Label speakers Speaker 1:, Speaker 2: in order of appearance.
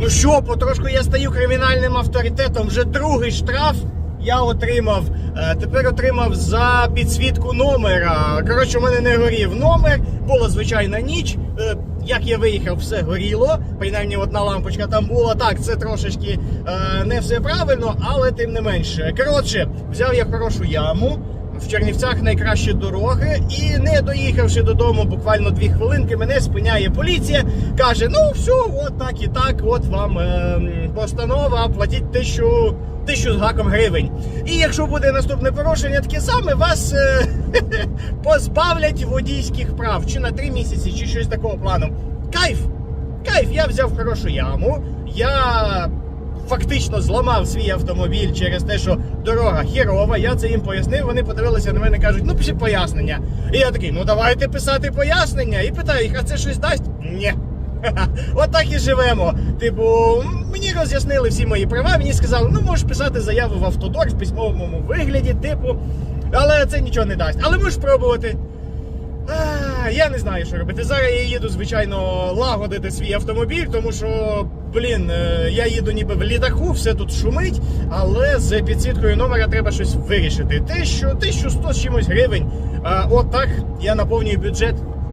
Speaker 1: Ну що, потрошку я стаю кримінальним авторитетом. Вже другий штраф я отримав. Е, Тепер отримав за підсвітку номера. Коротше, у мене не горів номер. Була звичайна ніч. Е, Як я виїхав, все горіло. Принаймні, одна лампочка там була. Так, це трошечки е, не все правильно, але тим не менше. Коротше, взяв я хорошу яму. В Чернівцях найкращі дороги, і не доїхавши додому, буквально дві хвилинки, мене спиняє поліція. каже: ну все, от так і так, от вам е, постанова, платіть тисячу, тисячу з гаком гривень. І якщо буде наступне порушення, таке саме вас е, позбавлять водійських прав чи на три місяці, чи щось такого плану. Кайф! Кайф, я взяв хорошу яму. Я фактично зламав свій автомобіль через те, що дорога хірова. Я це їм пояснив. Вони подивилися на мене кажуть, ну пиши пояснення. І я такий, ну давайте писати пояснення. І питаю їх, а це щось дасть? Ні. От так і живемо. Типу, мені роз'яснили всі мої права. Мені сказали, ну можеш писати заяву в автодор в письмовому вигляді, типу, але це нічого не дасть. Але можеш спробувати. Я не знаю, що робити. Зараз я їду, звичайно, лагодити свій автомобіль, тому що, блін, е, я їду ніби в літаку, все тут шумить, але з підсвіткою номера треба щось вирішити. Те, що 1100 з чимось гривень. Отак от я наповнюю бюджет